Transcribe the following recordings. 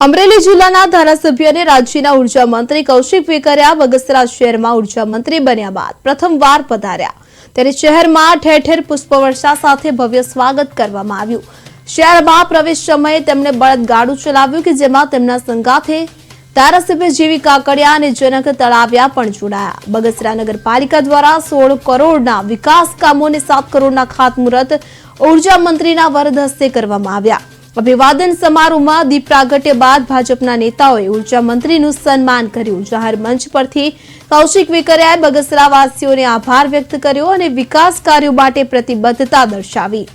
અમરેલી જિલ્લાના ધારાસભ્ય અને રાજ્યના ઊર્જા મંત્રી કૌશિક વેકરિયા બગસરા શહેરમાં ઊર્જા મંત્રી બન્યા બાદ પ્રથમવાર પધાર્યા. ત્યારે શહેરમાં ઠેર ઠેર પુષ્પવર્ષા સાથે ભવ્ય સ્વાગત કરવામાં આવ્યું. શહેરમાં પ્રવેશ સમયે તેમણે બળદગાડું ચલાવ્યું કે જેમાં તેમના સંગાથે ધારાસભ્ય જેવી કાકડિયા અને જનક તળાવ્યા પણ જોડાયા. બગસરા નગરપાલિકા દ્વારા સોળ કરોડના વિકાસ કામો અને સાત કરોડના ખાતમુહૂર્ત ઊર્જા મંત્રીના વરદ હસ્તે કરવામાં આવ્યા. અભિવાદન સમારોહમાં દીપ પ્રાગટ્ય બાદ ભાજપના નેતાઓએ ઊર્જા મંત્રીનું સન્માન કર્યું. જાહેર મંચ પરથી કૌશિક વિકરિયાએ બગસરાવાસીઓને આભાર વ્યક્ત કર્યો અને વિકાસ કાર્યો માટે પ્રતિબદ્ધતા દર્શાવી.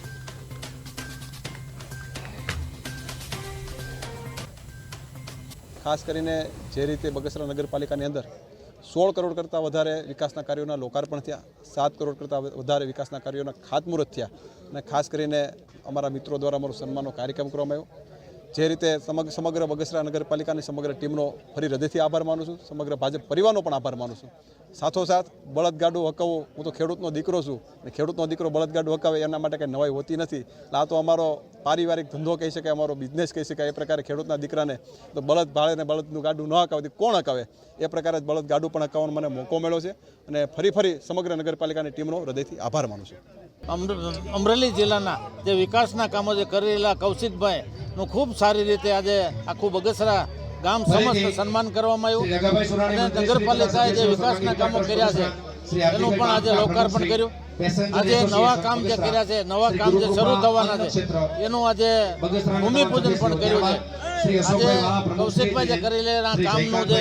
ખાસ કરીને જે રીતે બગસરા નગરપાલિકાની અંદર સોળ કરોડ કરતાં વધારે વિકાસના કાર્યોના લોકાર્પણ થયા, સાત કરોડ કરતાં વધારે વિકાસના કાર્યોના ખાતમુહૂર્ત થયા અને ખાસ કરીને અમારા મિત્રો દ્વારા અમારો સન્માનનો કાર્યક્રમ કરવામાં આવ્યો. જે રીતે સમગ્ર બગસરા નગરપાલિકાની સમગ્ર ટીમનો ફરી હૃદયથી આભાર માનું છું. સમગ્ર ભાજપ પરિવારનો પણ આભાર માનું છું. સાથોસાથ બળદગાડું હકાવવું હું તો ખેડૂતનો દીકરો છું અને ખેડૂતનો દીકરો બળદગાડું હકાવે એના માટે કંઈ નવાઈ હોતી નથી. એટલે આ તો અમારો પારિવારિક ધંધો કહી શકાય, અમારો બિઝનેસ કહી શકાય, એ પ્રકારે ખેડૂતના દીકરાને તો બળદ ભાળે ને બળદનું ગાડું ન હકાવે કોણ હકાવે? એ પ્રકારે જ બળદ ગાડું પણ હકાવવાનો મને મોકો મળ્યો છે અને ફરી ફરી સમગ્ર નગરપાલિકાની ટીમનો હૃદયથી આભાર માનું છું. અમરેલી જિલ્લાના જે વિકાસના કામો જે કરેલા કૌશિકભાઈનું ખૂબ સારી રીતે આજે આખું બગસરા ગામ સમસ્ત સન્માન કરવામાં આવ્યું. અને નગરપાલિકાએ જે વિકાસના કામો કર્યા છે એનું પણ આજે લોકાર્પણ કર્યું. આજે નવા કામ જે કર્યા છે નવા કામ જે શરૂ થવાના છે એનું આજે ભૂમિપૂજન પણ કર્યું છે. કૌશિકભાઈ જે કરી રહેલા કામનું જે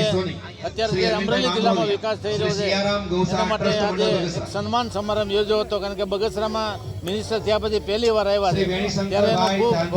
અત્યારે જે અમરેલી જિલ્લામાં વિકાસ થઈ રહ્યો છે એના માટે આજે સન્માન સમારંભ યોજ્યો હતો કારણ કે બગસરામાં મિનિસ્ટર થયા પછી પહેલી વાર આવ્યા છે. ત્યારે એનો ખૂબ